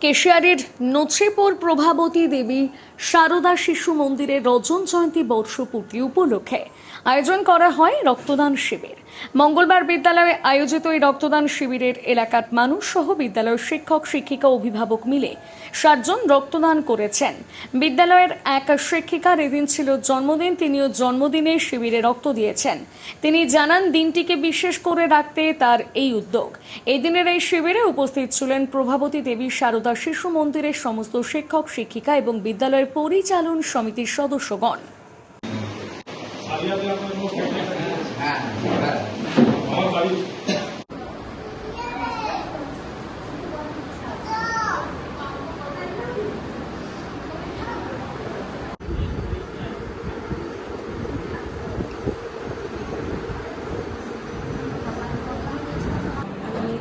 কেশিয়ারের নছিপুর প্রভাবতী দেবী সারদা শিশু মন্দিরের রজন জয়ন্তী বর্ষপূর্তি উপলক্ষে আয়োজন করা হয় রক্তদান শিবির। মঙ্গলবার বিদ্যালয়ে আয়োজিত এই রক্তদান শিবিরের এলাকার মানুষ সহ বিদ্যালয়ের শিক্ষক, শিক্ষিকা, অভিভাবক মিলে সাতজন রক্তদান করেছেন। বিদ্যালয়ের এক শিক্ষিকার এদিন ছিল জন্মদিন, তিনিও জন্মদিনে শিবিরে রক্ত দিয়েছেন। তিনি জানান, দিনটিকে বিশেষ করে রাখতে তার এই উদ্যোগ। এই দিনের এই শিবিরে উপস্থিত ছিলেন প্রভাবতী দেবী সারদা শিশু মন্দিরের সমস্ত শিক্ষক শিক্ষিকা এবং বিদ্যালয়ের পরিচালন সমিতির সদস্যগণ।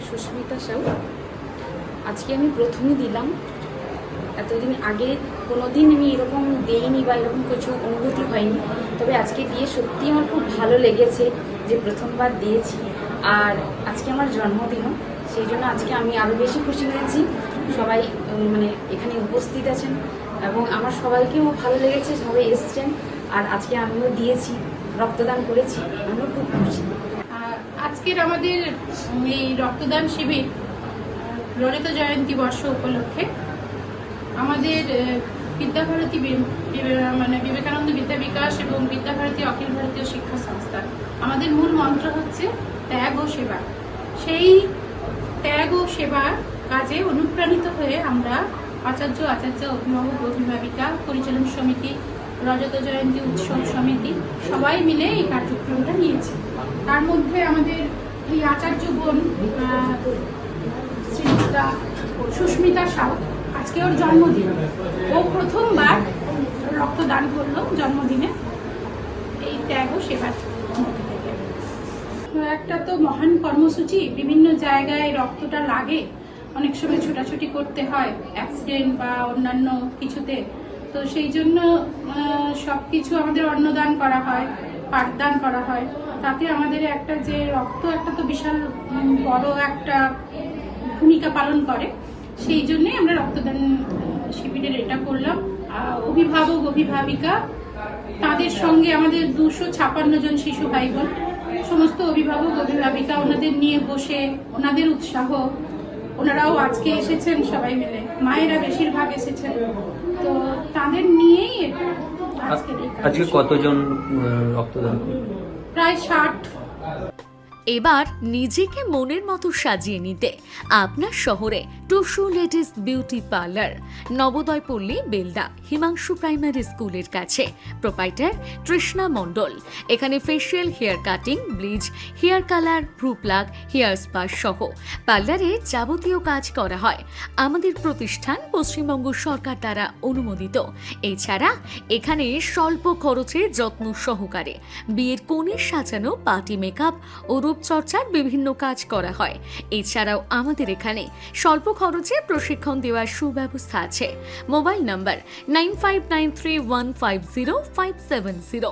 সুস্মিতা সাউ। আজকে আমি প্রথমে দিলাম। এতদিন আগে কোনো দিন আমি এরকম দেইনি বা এরকম কিছু অনুভূতি হয়নি। তবে আজকে দিয়ে সত্যি আমার খুব ভালো লেগেছে যে প্রথমবার দিয়েছি। আর আজকে আমার জন্মদিনও সেই জন্য আজকে আমি আরও বেশি খুশি হয়েছি। সবাই মানে এখানে উপস্থিত আছেন এবং আমার সবাইকেও ভালো লেগেছে, সবাই এসছেন। আর আজকে আমিও দিয়েছি, রক্তদান করেছি, আমিও খুব খুশি। আজকের আমাদের এই রক্তদান শিবির রজত জয়ন্তী বর্ষ উপলক্ষে আমাদের বিদ্যাভারতী মানে বিবেকানন্দ বিদ্যা বিকাশ এবং বিদ্যাভারতী অখিল ভারতীয় শিক্ষা সংস্থা। আমাদের মূল মন্ত্র হচ্ছে ত্যাগ ও সেবা। সেই ত্যাগ ও সেবার কাজে অনুপ্রাণিত হয়ে আমরা আচার্য আচার্য, অভিভাবক, অভিভাবিকা, পরিচালন সমিতি, রজত জয়ন্তী উৎসব সমিতি সবাই মিলে এই কার্যক্রমটা নিয়েছি। তার মধ্যে আমাদের এই আচার্যগণ শ্রীযুক্তা সুস্মিতা সাউ আজকে ওর জন্মদিন। ও প্রথমবার রক্তদান করল জন্মদিনে। এই ত্যাগ ও সেবার একটা তো মহান কর্মসূচি, বিভিন্ন জায়গায় রক্তটা লাগে। অনেক সময় ছোটাছুটি করতে হয় অ্যাক্সিডেন্ট বা অন্যান্য কিছুতে। তো সেই জন্য সব কিছু আমাদের অন্নদান করা হয়, পাঠদান করা হয়। তাতে আমাদের একটা যে রক্ত, একটা তো বিশাল বড় একটা ভূমিকা পালন করে সেই জন্যই আমরা রক্তদান শিবিরের এটা করলাম। অভিভাবক অভিভাবিকা তাদের সঙ্গে আমাদের দুশো ছাপান্ন জন শিশু ভাই বোন সমস্ত অভিভাবক অভিভাবিকা ওনাদের নিয়ে বসে ওনাদের উৎসাহ। ওনারাও আজকে এসেছেন সবাই মিলে। মায়েরা বেশিরভাগ এসেছেন। তো তাদের নিয়েই আজকে কতজন রক্তদান? প্রায় ষাট। এবার নিজেকে মনের মতো সাজিয়ে নিতে আপনার শহরে Tusu ladies beauty parlour Nabodoy Palli Belda, Himanshu primary স্কুলের কাছে। প্রোপাইটার তৃষ্ণা মণ্ডল। এখানে facial hair cutting bleach hair colour ভ্রু প্লাগ হেয়ার স্পা সহ পার্লারে যাবতীয় কাজ করা হয়। আমাদের প্রতিষ্ঠান পশ্চিমবঙ্গ সরকার দ্বারা অনুমোদিত। এছাড়া এখানে স্বল্প খরচে যত্ন সহকারে বিয়ের কোণে সাজানো পার্টি মেকআপ ও রূপচর্চার বিভিন্ন কাজ করা হয়। এছাড়াও আমাদের এখানে স্বল্প খরচে প্রশিক্ষণ দেওয়ার সুব্যবস্থা আছে। Mobile number nine five nine three one five zero five seven zero.